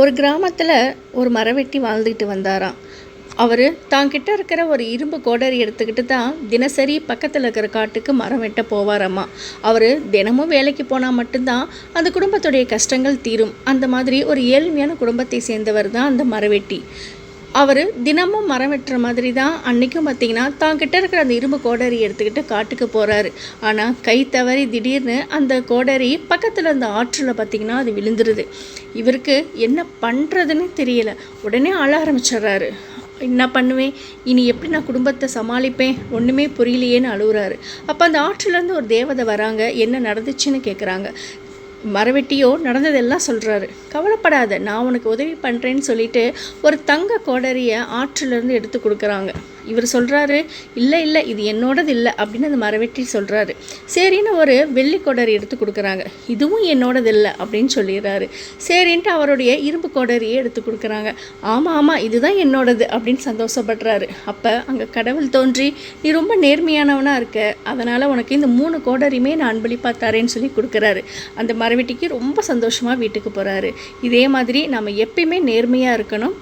ஒரு கிராமத்தில் ஒரு மரவெட்டி வாழ்ந்துக்கிட்டு வந்தாராம். அவர் தாங்கிட்ட இருக்கிற ஒரு இரும்பு கோடரி எடுத்துக்கிட்டு தான் தினசரி பக்கத்தில் இருக்கிற காட்டுக்கு மரம் வெட்ட போவாராம்மா அவர் தினமும் வேலைக்கு போனால் மட்டும்தான் அந்த குடும்பத்துடைய கஷ்டங்கள் தீரும். அந்த மாதிரி ஒரு ஏழ்மையான குடும்பத்தை சேர்ந்தவர் தான் அந்த மரவெட்டி அவர் தினமும் மரம் வெட்டுற மாதிரி தான் அன்றைக்கும் பார்த்தீங்கன்னா தாங்கிட்ட இருக்கிற அந்த இரும்பு கோடரி எடுத்துக்கிட்டு காட்டுக்கு போகிறாரு ஆனால் கை தவறி திடீர்னு அந்த கோடரி பக்கத்தில் அந்த ஆற்றில் பார்த்திங்கன்னா அது விழுந்துருது. இவருக்கு என்ன பண்ணுறதுன்னு தெரியல. உடனே அழ ஆரம்பிச்சிடுறாரு. என்ன பண்ணுவேன்? இனி எப்படி நான் குடும்பத்தை சமாளிப்பேன்? ஒன்றுமே புரியலையேன்னு அழுகுறாரு அப்போ அந்த ஆற்றிலேருந்து ஒரு தேவதை வராங்க. என்ன நடந்துச்சுன்னு கேட்குறாங்க மரவெட்டியோ நடந்ததெல்லாம் சொல்கிறாரு கவலைப்படாத நான் உனக்கு உதவி பண்ணுறேன்னு சொல்லிட்டு ஒரு தங்க கோடரியை ஆற்றிலிருந்து எடுத்து கொடுக்குறாங்க. இவர் சொல்கிறாரு இல்லை இல்லை இது என்னோடது இல்லை அப்படின்னு அந்த மரவெட்டி சொல்கிறாரு சரின்னு ஒரு வெள்ளி கொடரி எடுத்து கொடுக்குறாங்க. இதுவும் என்னோடது இல்லை அப்படின்னு சொல்லிடுறாரு. சரின்ட்டு அவருடைய இரும்பு கோடரியை எடுத்து கொடுக்குறாங்க. ஆமாம் ஆமாம் இதுதான் என்னோடது அப்படின்னு சந்தோஷப்படுறாரு. அப்போ அங்கே கடவுள் தோன்றி நீ ரொம்ப நேர்மையானவனாக இருக்க. அதனால் உனக்கு இந்த மூணு கோடரியுமே நான் அன்பளிப்பாக தரேன்னு சொல்லி கொடுக்குறாரு. அந்த மரவெட்டிக்கு ரொம்ப சந்தோஷமாக வீட்டுக்கு போகிறாரு இதே மாதிரி நம்ம எப்பயுமே நேர்மையாக இருக்கணும்.